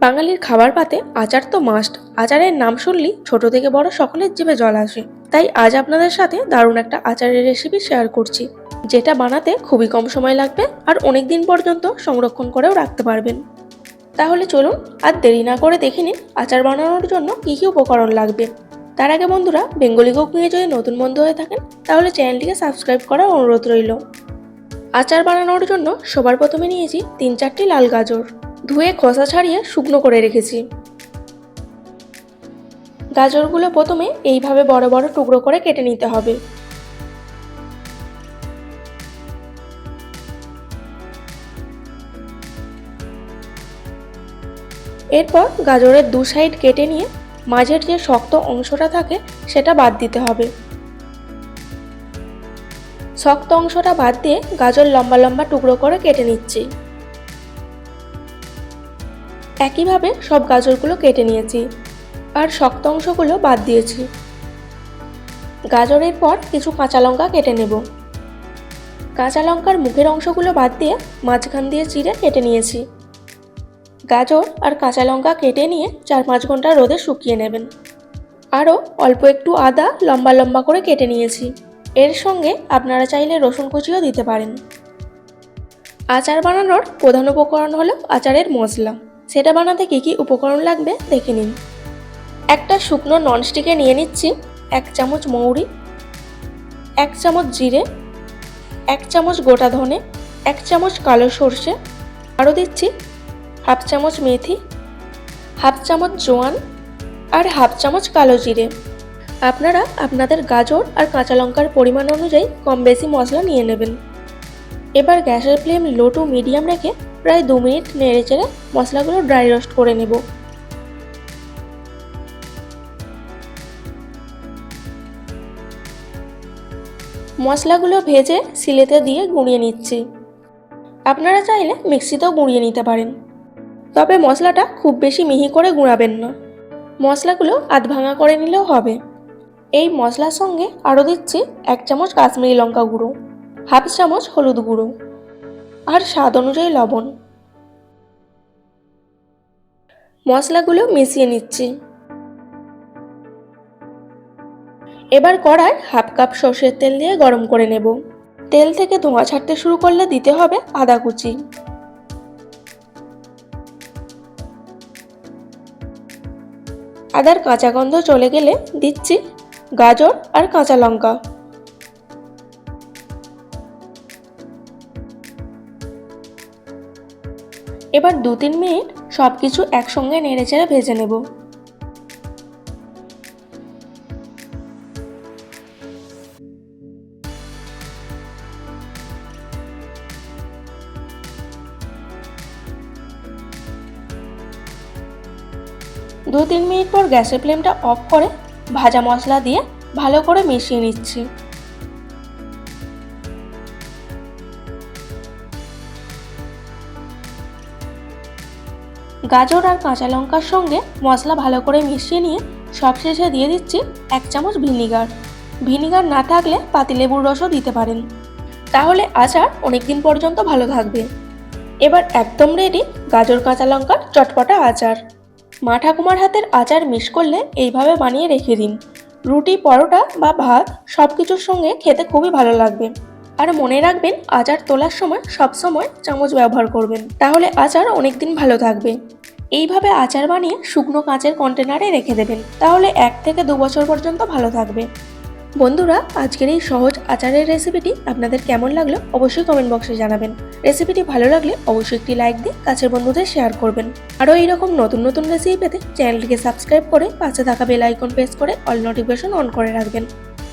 বাঙালির খাবার পাতে আচার তো মাস্ট আচারের নাম শুনলেই ছোট থেকে বড় সকলের জিভে জল আসে। তাই আজ আপনাদের সাথে দারুণ একটা আচারের রেসিপি শেয়ার করছি, যেটা বানাতে খুবই কম সময় লাগবে আর অনেক দিন পর্যন্ত সংরক্ষণ করেও রাখতে পারবেন। তাহলে চলুন আর দেরি না করে দেখে নিন আচার বানানোর জন্য কী কী উপকরণ লাগবে। তার আগে বন্ধুরা, বেঙ্গলি কুক নিয়ে যদি নতুন বন্ধু হয়ে থাকেন, তাহলে চ্যানেলটিকে সাবস্ক্রাইব করার অনুরোধ রইল। আচার বানানোর জন্য সবার প্রথমে নিয়েছি তিন চারটি লাল গাজর। ধুয়ে খোসা ছাড়িয়ে শুকনো করে রেখেছি। গাজরগুলো প্রথমে এইভাবে বড় বড় টুকরো করে কেটে নিতে হবে। এরপর গাজরের দু সাইড কেটে নিয়ে মাঝের যে শক্ত অংশটা থাকে সেটা বাদ দিতে হবে। শক্ত অংশটা বাদ দিয়ে গাজর লম্বা লম্বা টুকরো করে কেটে নিচ্ছি। একইভাবে সব গাজরগুলো কেটে নিয়েছি আর শক্ত অংশগুলো বাদ দিয়েছি। গাজরের পর কিছু কাঁচা লঙ্কা কেটে নেব। কাঁচা লঙ্কার মুখের অংশগুলো বাদ দিয়ে মাঝখান দিয়ে চিড়ে কেটে নিয়েছি। গাজর আর কাঁচা লঙ্কা কেটে নিয়ে চার পাঁচ ঘণ্টা রোদে শুকিয়ে নেবেন। আরও অল্প একটু আদা লম্বা লম্বা করে কেটে নিয়েছি। এর সঙ্গে আপনারা চাইলে রসুন কুচিও দিতে পারেন। আচার বানানোর প্রধান উপকরণ হলো আচারের মশলা। সেটা বানাতে কী কী উপকরণ লাগবে দেখে নিন। একটা শুকনো ননস্টিকে নিয়ে নিচ্ছি এক চামচ মৌরি, এক চামচ জিরে, এক চামচ গোটা ধনে, এক চামচ কালো সর্ষে, আরও দিচ্ছি হাফ চামচ মেথি, হাফ চামচ জোয়ান আর হাফ চামচ কালো জিরে। আপনারা আপনাদের গাজর আর কাঁচা লঙ্কার পরিমাণ অনুযায়ী কম বেশি মশলা নিয়ে নেবেন। এবার গ্যাসের ফ্লেম লো টু মিডিয়াম রেখে প্রায় দু মিনিট নেড়ে চেড়ে মশলাগুলো ড্রাই রোস্ট করে নেব। মশলাগুলো ভেজে সিলেতে দিয়ে গুঁড়িয়ে নিচ্ছি। আপনারা চাইলে মিক্সিতেও গুঁড়িয়ে নিতে পারেন। তবে মশলাটা খুব বেশি মিহি করে গুঁড়াবেন না। মশলাগুলো আধ ভাঙা করে নিলেও হবে। এই মশলার সঙ্গে আরও দিচ্ছি এক চামচ কাশ্মীরি লঙ্কা গুঁড়ো, হাফ চামচ হলুদ গুঁড়ো। আর স্বাদ অনুযায়ী লবণ। মশলাগুলো মিশিয়ে নিচ্ছি। এবার কড়ায় হাফ কাপ সর্ষের তেল দিয়ে গরম করে নেব। তেল থেকে ধোঁয়া ছাড়তে শুরু করলে দিতে হবে আদা কুচি। আদার কাঁচা গন্ধ চলে গেলে দিচ্ছি গাজর আর কাঁচা লঙ্কা। এবার দু তিন মিনিট সব কিছু একসঙ্গে নেড়ে চেড়ে ভেজে নেব। দু তিন মিনিট পর গ্যাসের ফ্লেমটা অফ করে ভাজা মশলা দিয়ে ভালো করে মিশিয়ে নিচ্ছি। গাজর আর কাঁচা লঙ্কার সঙ্গে মশলা ভালো করে মিশিয়ে নিয়ে সবশেষে দিয়ে দিচ্ছি এক চামচ ভিনিগার। ভিনিগার না থাকলে পাতিলেবুর রসও দিতে পারেন। তাহলে আচার অনেক দিন পর্যন্ত ভালো থাকবে। এবার একদম রেডি গাজর, কাঁচা লঙ্কার চটপটা আচার। মা ঠাকুমার হাতের আচার মিস করলে এইভাবে বানিয়ে রেখে দিন। রুটি, পরোটা বা ভাত সব কিছুর সঙ্গে খেতে খুবই ভালো লাগবে। আর মনে রাখবেন, আচার তোলার সময় সব সময় চামচ ব্যবহার করবেন। তাহলে আচার অনেক দিন ভালো থাকবে। এইভাবে আচার বানিয়ে শুকনো কাঁচের কন্টেনারে রেখে দেবেন। তাহলে এক থেকে দু বছর পর্যন্ত ভালো থাকবে। বন্ধুরা, আজকের এই সহজ আচারের রেসিপিটি আপনাদের কেমন লাগল অবশ্যই কমেন্ট বক্সে জানাবেন। রেসিপিটি ভালো লাগলে অবশ্যই একটি লাইক দিয়ে কাছের বন্ধুদের শেয়ার করবেন। আরও এইরকম নতুন নতুন রেসিপি পেতে চ্যানেলটিকে সাবস্ক্রাইব করে পাশে থাকা বেল আইকন প্রেস করে অল নোটিফিকেশন অন করে রাখবেন।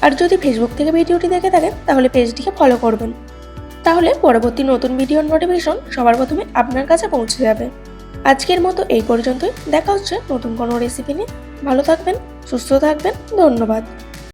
আর যদি ফেসবুক থেকে ভিডিওটি দেখে থাকেন, তাহলে পেজটিকে ফলো করবেন। তাহলে পরবর্তী নতুন ভিডিওর নোটিফিকেশন সবার প্রথমে আপনার কাছে পৌঁছে যাবে। আজকের মতো এই পর্যন্তই। দেখা হচ্ছে নতুন কোনো রেসিপি নিয়ে। ভালো থাকবেন, সুস্থ থাকবেন। ধন্যবাদ।